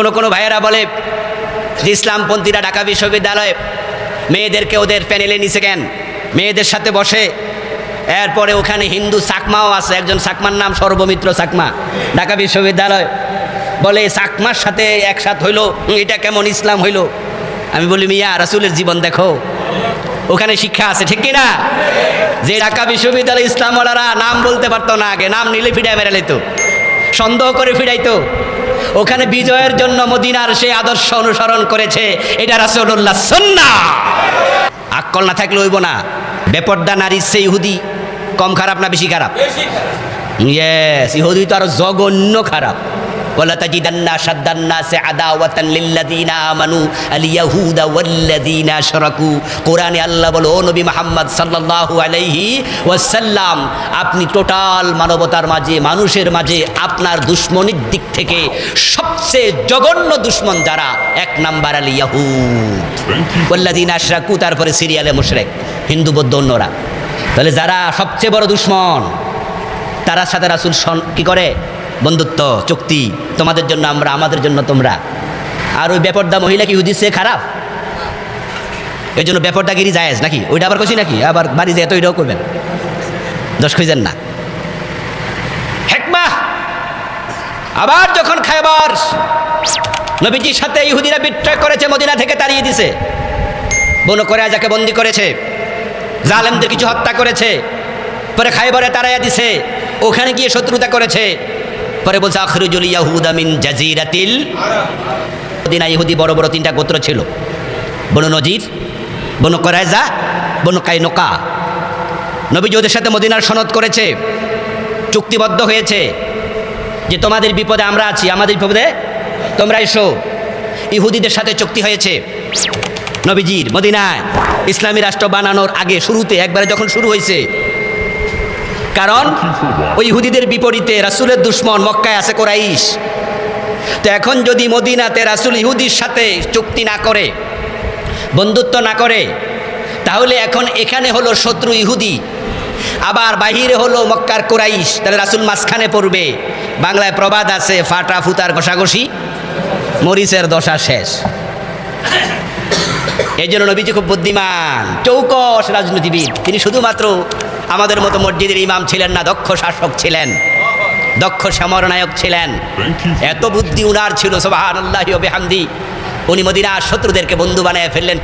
কোনো কোনো ভাইয়েরা বলে যে ইসলামপন্থীরা ঢাকা বিশ্ববিদ্যালয়ে মেয়েদেরকে ওদের প্যানেলে নিচে কেন? মেয়েদের সাথে বসে। এরপরে ওখানে হিন্দু চাকমাও আছে, একজন চাকমার নাম সর্বমিত্র চাকমা ঢাকা বিশ্ববিদ্যালয় বলে চাকমার সাথে একসাথ হইল, এটা কেমন ইসলাম হইল? আমি বলি, মিয়া, রাসুলের জীবন দেখো। ওখানে শিক্ষা আছে, ঠিক কিনা? যে ঢাকা বিশ্ববিদ্যালয় ইসলামওয়ালারা নাম বলতে পারতো না আগে, নাম নিলে ফিডায় মেরে লেতো সন্দেহ করে ফিরাইতো। ওখানে বিজয়ের জন্য মদিনার সে আদর্শ অনুসরণ করেছে এটা রাসুল্লাহ সন্না আকল না থাকলে হইব না। বেপর্দা নারী সেই ইহুদি কম খারাপ না বেশি খারাপ? ইয়েস ইহুদি তো আরও জঘন্য খারাপ। ولا تجدن أشد الناس عداوة للذين آمنوا اليهود والذين أشركوا কোরআনে আল্লাহ বলো ও নবী মুহাম্মদ সাল্লাল্লাহু আলাইহি ওয়াসাল্লাম আপনি টোটাল মানবতার মাঝে মানুষের মাঝে আপনার দুশ্মনির দিক থেকে সবচেয়ে জঘন্য দুশ্মন যারা এক নাম্বার আল ইয়াহুদ ওয়াল্লাযীন আশরাকু তারপরে সিরিয়ালে মুশরিক হিন্দু বৌদ্ধ অন্যরা তাহলে যারা সবচেয়ে বড় দুশ্মন তার সাথে রাসুল সন- কি করে বন্ধুত্ব, চুক্তি, তোমাদের জন্য আমরা, আমাদের জন্য তোমরা। আর ওই বেপর্দা মহিলা কি হুদিস, সে খারাপ? এই জন্য বেপর্দাগিরি জায়েজ নাকি? ওইটা আবার কছি নাকি? আবার বাড়ি যায় তো ওইটাও করবেন। দশ খুঁজেন না। হেকমা! আবার যখন খায়বার নবীজির সাথে ইহুদিরা বিট্রয় করেছে, মদিনা থেকে তাড়িয়ে দিছে। বনো করে যাকে বন্দি করেছে। জালেমদের কিছু হত্যা করেছে। পরে খাইবারে তারাইয়া দিছে। ওখানে গিয়ে শত্রুতা করেছে। পরে বলছে, আখরুজুল ইয়াহুদা মিন জাজিরাতিল মদিনা ইহুদি বড় বড় তিনটা গোত্র ছিল। বনু নজির, বনু করায়জা বনু কাইনকা। নবীজি ওদের সাথে মদিনার সনদ করেছে, চুক্তিবদ্ধ হয়েছে যে তোমাদের বিপদে আমরা আছি, আমাদের বিপদে তোমরা এসো। ইহুদিদের সাথে চুক্তি হয়েছে। নবীজির মদিনায় ইসলামী রাষ্ট্র বানানোর আগে শুরুতে, একবারে যখন শুরু হয়েছে কারণ ওই ইহুদিদের বিপরীতে রাসুলের দুশ্মন মক্কায় আছে কোরাইশ। তো এখন যদি মদিনাতে রাসুল ইহুদির সাথে চুক্তি না করে, বন্ধুত্ব না করে, তাহলে এখন এখানে হলো শত্রু ইহুদি। আবার বাহিরে হলো মক্কার কোরাইশ। তাহলে রাসুল মাঝখানে পড়বে। বাংলায় প্রবাদ আছে, ফাটা ফুতার ঘষাঘষি, মরিচের দশা শেষ। এই জন্য নবীজি খুব বুদ্ধিমান, চৌকস রাজনীতিবিদ। তিনি শুধুমাত্র আমাদের মতো মসজিদের ইমাম ছিলেন না দক্ষ শাসক ছিলেন। দক্ষ সমরনায়ক ছিলেন। এত বুদ্ধি উনার ছিল সোবাহান আল্লাহ বেহান্দি উনি মদিনা শত্রুদেরকে বন্ধু বানিয়ে ফেললেন